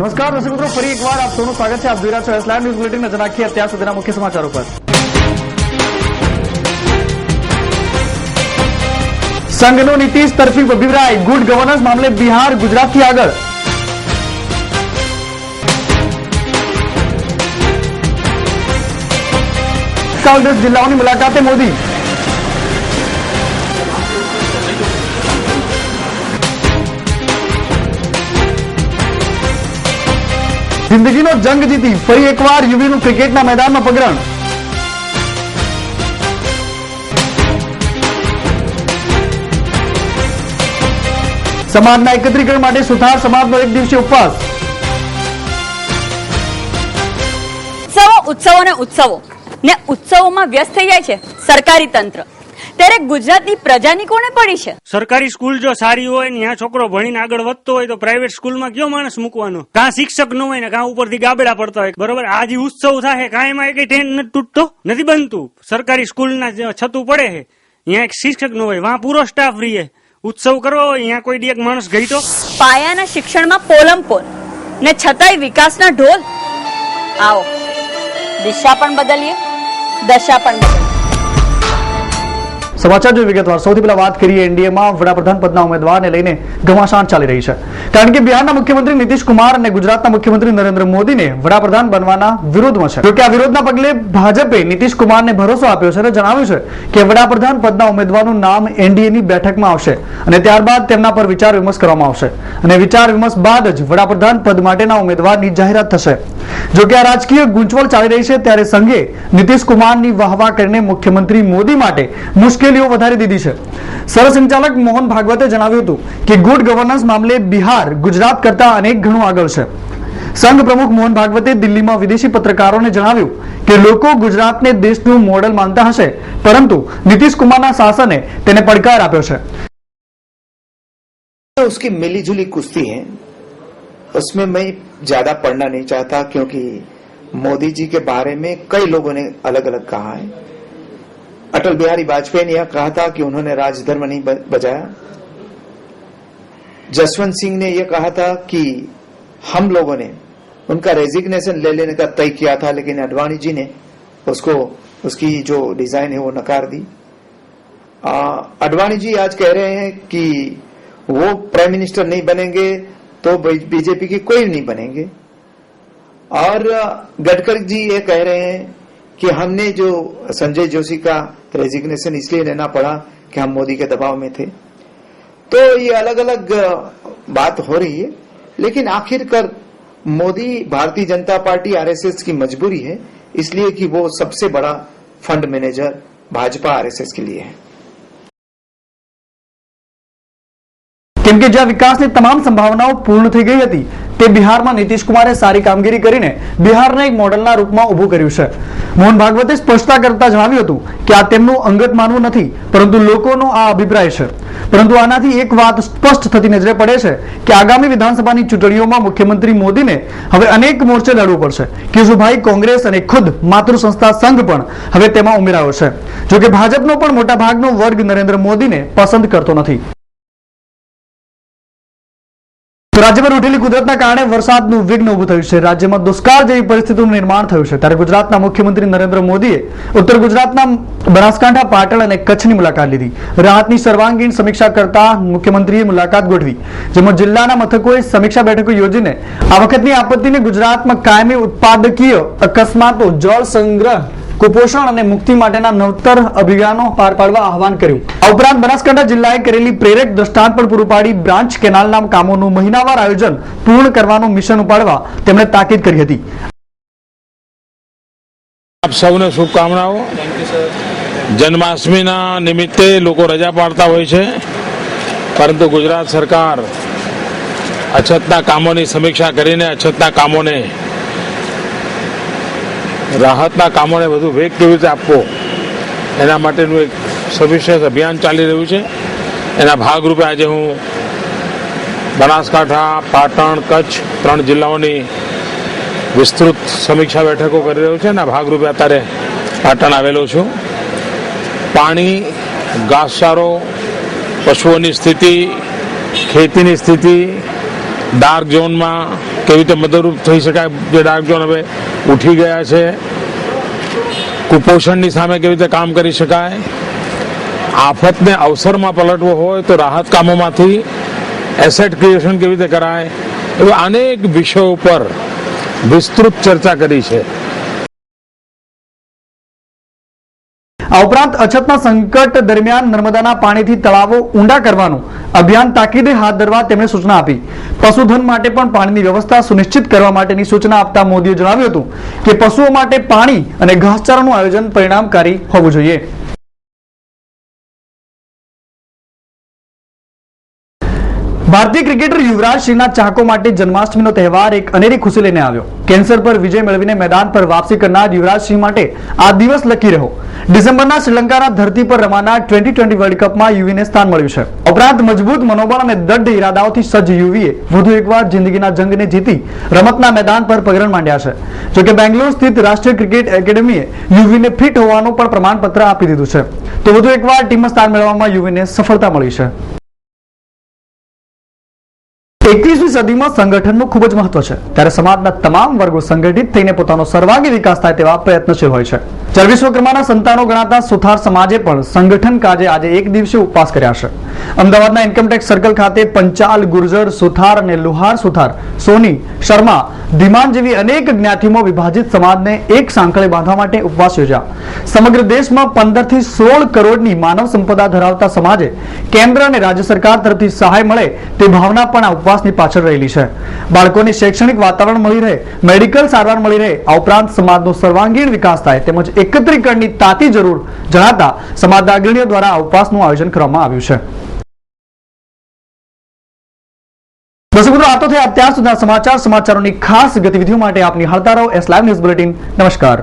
નમસ્કાર, દર્શક મિત્રો, ફરી એકવાર આપ સૌનું સ્વાગત છે. આપ જોઈ રહ્યા છો એસલાઇવ ન્યૂઝ બુલેટિન નજર નાખીએ અત્યાર સુધીના મુખ્ય સમાચારો પર. સંઘનો નીતિશ તરફી અભિપ્રાય ગુડ ગવર્નન્સ મામલે બિહાર ગુજરાતથી આગળ. કાલ જિલ્લાઓની મુલાકાતે મોદી. જિંદગીનો જંગ જીતી ફરી એકવાર યુવીનું ક્રિકેટના મેદાનમાં પગરણ. સમાજના એકત્રીકરણ માટે સુથાર સમાજનો એક દિવસીય ઉપવાસ. ઉત્સવો ઉત્સવો ને ઉત્સવો. ને ઉત્સવોમાં વ્યસ્ત થઈ જાય છે સરકારી તંત્ર. ત્યારે ગુજરાતની પ્રજાની કોને પડી છે? સરકારી સ્કૂલ જો સારી હોય ને ત્યાં છોકરો ભણીને આગળ વધતો હોય તો પ્રાઇવેટ સ્કૂલમાં કયો માણસ મૂકવાનો? કાં શિક્ષક ન હોય ને કાં ઉપરથી ગાબડા પડતા હોય? બરોબર? આ જે ઉત્સવ થાય કાંઈ એમાં કઈ ટ્રેન નથી તૂટતો? નથી બનતું? સરકારી સ્કૂલના છતું પડે છે ત્યાં એક શિક્ષક ન હોય. વાં પૂરો સ્ટાફ રહીએ. ઉત્સવ કરવો હોય ત્યાં કોઈ દી એક માણસ ગઈ તો પાયાના શિક્ષણમાં પોલમ પોલ. ને છતાંય વિકાસના ઢોલ. આવો. દિશા પણ બદલીએ દશા પણ બદલીએ. સમાચાર જો વિગતવાર. સૌથી પહેલા વાત કરીએ એનડીએમાં. વડાપ્રધાન પદના ઉમેદવારને લઈને ઘમાસાણ ચાલી રહી છે. કારણ કે બિહારના મુખ્યમંત્રી નીતિશ અને ગુજરાતના મુખ્યમંત્રી નરેન્દ્ર મોદીને વડાપ્રધાન બનવાના વિરોધમાં છે. જોકે આ વિરોધના પગલે ભાજપે નીતિશ ભરોસો આપ્યો છે અને જણાવ્યું છે કે વડાપ્રધાન પદના ઉમેદવારનું નામ એનડીએની બેઠકમાં આવશે અને ત્યારબાદ તેમના પર વિચાર વિમર્શ કરવામાં આવશે. અને વિચાર વિમર્શ બાદ જ વડાપ્રધાન પદ માટેના ઉમેદવારની જાહેરાત થશે. જોકે આ રાજકીય ગૂંચવણ ચાલી રહી છે, ત્યારે સંઘે નીતિશ કુમારની વાહવા કરીને મુખ્યમંત્રી મોદી માટે મુશ્કેલીઓ વધારી દીધી છે સરસંચાલક મોહન ભાગવતે જણાવ્યું હતું કે ગુડ ગવર્નન્સ મામલે બિહાર ગુજરાત કરતા અનેક ગણું આગળ છે સંઘ પ્રમુખ મોહન ભાગવતે દિલ્હીમાં વિદેશી પત્રકારોને જણાવ્યું કે લોકો ગુજરાતને દેશનું મોડેલ માનતા હશે પરંતુ નીતિશ કુમારના શાસને તેને પડકાર આપ્યો છે उसकी मिली जुली कुश्ती है उसमें मैं ज्यादा पढ़ना नहीं चाहता क्योंकि मोदी जी के बारे में कई लोगों ने अलग अलग कहा है अटल बिहारी वाजपेयी ने यह कहा था कि उन्होंने राजधर्म नहीं बजाया। जसवंत सिंह ने यह कहा था कि हम लोगों ने उनका रेजिग्नेशन ले लेने का तय किया था, लेकिन अडवाणी जी ने उसको, उसकी जो डिज़ाइन है वो नकार दी। अडवाणी जी आज कह रहे हैं कि वो प्राइम मिनिस्टर नहीं बनेंगे तो बीजेपी की कोई नहीं बनेंगे। और, गडकरी जी ये कह रहे हैं कि हमने जो संजय जोशी का रेजिग्नेशन इसलिए लेना पड़ा कि हम मोदी के दबाव में थे तो ये अलग अलग बात हो रही है लेकिन आखिरकार मोदी भारतीय जनता पार्टी आरएसएस की मजबूरी है इसलिए कि वो सबसे बड़ा फंड मैनेजर भाजपा आरएसएस के लिए है કેમ કે જ્યાં વિકાસની તમામ સંભાવનાઓ પૂર્ણ થઈ ગઈ હતી તે બિહારમાં નીતિશ કુમારે સારી કામગીરી કરીને બિહારને એક મોડલના રૂપમાં ઊભું કર્યું છે. મોહન ભાગવતે સ્પષ્ટતા કરતા જણાવ્યું હતું કે આ તેમનું અંગત માનવું નથી, પરંતુ લોકોનો આ અભિપ્રાય છે. પરંતુ આનાથી એક વાત સ્પષ્ટ થતી નજરે પડે છે કે આગામી વિધાનસભાની ચૂંટણીઓમાં મુખ્યમંત્રી મોદીને હવે અનેક મોરચે લડવું પડશે. કેશુભાઈ કોંગ્રેસ અને ખુદ માતૃ સંસ્થા સંઘ પણ હવે તેમાં ઉમેરાયો છે. જોકે ભાજપનો પણ મોટા ભાગનો વર્ગ નરેન્દ્ર મોદીને પસંદ કરતો નથી. તો રાજ્યમાં ઉઠેલી કુદરતના કારણે વરસાદનું વિઘ્ન ઉભું થયું છે. રાજ્યમાં દુષ્કાળ જેવી પરિસ્થિતિનું નિર્માણ થયું છે. ત્યારે ગુજરાતના મુખ્યમંત્રી નરેન્દ્ર મોદીએ ઉત્તર ગુજરાતના બનાસકાંઠા, પાટણ અને કચ્છની મુલાકાત લીધી. રાહતની સર્વાંગીણ સમીક્ષા કરતા મુખ્યમંત્રીએ મુલાકાત ગોઠવી. જેમાં જિલ્લાના મથકોએ સમીક્ષા બેઠકો યોજીને આ વખતની આપત્તિને ગુજરાતમાં કાયમી ઉત્પાદકીય અકસ્માતો, જળ સંગ્રહ કુપોષણ અને મુક્તિ માટેના નવતર અભિયાનો પાર પાડવા આહવાન કર્યું. આ ઉપરાંત બનાસકાંઠા જિલ્લાએ કરેલી પ્રેરક દ્રષ્ટાંત પણ પૂરું પાડી બ્રાન્ચ કેનાલના કામોનું મહિનાવાર આયોજન પૂર્ણ કરવાનું મિશન ઉપાડવા તેમણે તાકીદ કરી હતી. આપ સૌને શુભકામનાઓ. જન્માષ્ટમીના નિમિત્તે લોકો રજા પાડતા હોય છે, પરંતુ ગુજરાત સરકાર અછતના કામોની સમીક્ષા કરીને અછતના કામોને રાહતના કામોને વધુ વેગ કેવી રીતે આપવો? એના માટેનું એક સવિશેષ અભિયાન ચાલી રહ્યું છે. એના ભાગરૂપે આજે હું બનાસકાંઠા, પાટણ, કચ્છ ત્રણ જિલ્લાઓની વિસ્તૃત સમીક્ષા બેઠકો કરી રહ્યો છે. અને ભાગરૂપે અત્યારે પાટણ આવેલો છું. પાણી, ઘાસચારો, પશુઓની સ્થિતિ, ખેતીની સ્થિતિ ડાર્ક ઝોનમાં કેવી રીતે મદદરૂપ થઈ શકાય જે ડાર્ક ઝોન હવે ઉઠી ગયા છે. કુપોષણની સામે કેવી રીતે કામ કરી શકાય? આફતને અવસરમાં પલટવો હોય તો રાહત કામોમાંથી એસેટ ક્રિએશન કેવી રીતે કરાય? એવા અનેક વિષયો પર વિસ્તૃત ચર્ચા કરી છે. આ ઉપરાંત અછતના સંકટ દરમિયાન નર્મદાના પાણીથી તળાવો ઊંડા કરવાનું અભિયાન તાકીદે હાથ ધરવા તેમણે સૂચના આપી. પશુધન માટે પણ પાણીની વ્યવસ્થા સુનિશ્ચિત કરવા માટેની સૂચના આપતા મોદીએ જણાવ્યું હતું કે પશુઓ માટે પાણી અને ઘાસચારાનું આયોજન પરિણામકારી હોવું જોઈએ. ભારતીય ક્રિકેટર યુવરાજ સિંહના ચાહકો માટે જન્માષ્ટમીનો તહેવાર એક અનેરી ખુશી લઈને આવ્યો. કેન્સર પર વિજય મેળવીને મેદાન પર વાપસી કરનાર યુવરાજ સિંહ માટે આ દિવસ લકી રહ્યો. ડિસેમ્બરના શ્રીલંકાના ધરતી પર રમાનાર ટ્વેન્ટી ટ્વેન્ટી વર્લ્ડ કપમાં યુવીને સ્થાન મળ્યું છે. ઉપરાંત મજબૂત મનોબળ અને દઢ ઇરાદાઓથી સજ્જ યુવીએ વધુ એકવાર જિંદગીના જંગને જીતી રમતના મેદાન પર પગરણ માંડ્યા છે. જોકે બેંગ્લોર સ્થિત રાષ્ટ્રીય ક્રિકેટ એકેડમીએ યુવીને ફિટ હોવાનું પણ પ્રમાણપત્ર આપી દીધું છે. તો વધુ એકવાર ટીમમાં સ્થાન મેળવવામાં યુવીને સફળતા મળી છે. એકવીસમી સદીમાં સંગઠનનું ખૂબ જ મહત્વ છે. ત્યારે સમાજના તમામ વર્ગો સંગઠિત થઈને પોતાનો સર્વાંગી વિકાસ થાય તેવા પ્રયત્નશીલ હોય છે. જ્યારે વિશ્વકર્માના સંતાનો ગણાતા સુથાર સમાજે પણ સંગઠન કાજે આજે એક દિવસે ઉપવાસ કર્યા છે. અમદાવાદના ઇન્કમટેક્સ સર્કલ ખાતે પંચાલ ગુર્જર સુથાર અને લુહાર સુથાર. સોની શર્મા ધીમાન જેવી અનેક જ્ઞાતિમાં વિભાજિત સમાજને એક સાંકળે બાંધવા માટે ઉપવાસ યોજ્યા. સમગ્ર દેશમાં પંદરથી સોળ કરોડની માનવ સંપદા ધરાવતા સમાજે કેન્દ્ર અને રાજ્ય સરકાર તરફથી સહાય મળે તે ભાવના પણ આ ઉપવાસની પાછળ રહેલી છે. બાળકોને શૈક્ષણિક વાતાવરણ મળી રહે, મેડિકલ સારવાર મળી રહે, આ ઉપરાંત સમાજનો સર્વાંગીણ વિકાસ થાય તેમજ એકત્રીકરણની તાતી જરૂર જણાતા અગ્રણીઓ દ્વારા આ ઉપવાસનું આયોજન કરવામાં આવ્યું છે. દર્શક આ તો થયા અત્યાર સુધીના સમાચાર. સમાચારોની ખાસ ગતિવિધિઓ માટે આપની હળતા રહો. એસ લાઈવ ન્યૂઝ બુલેટિન નમસ્કાર.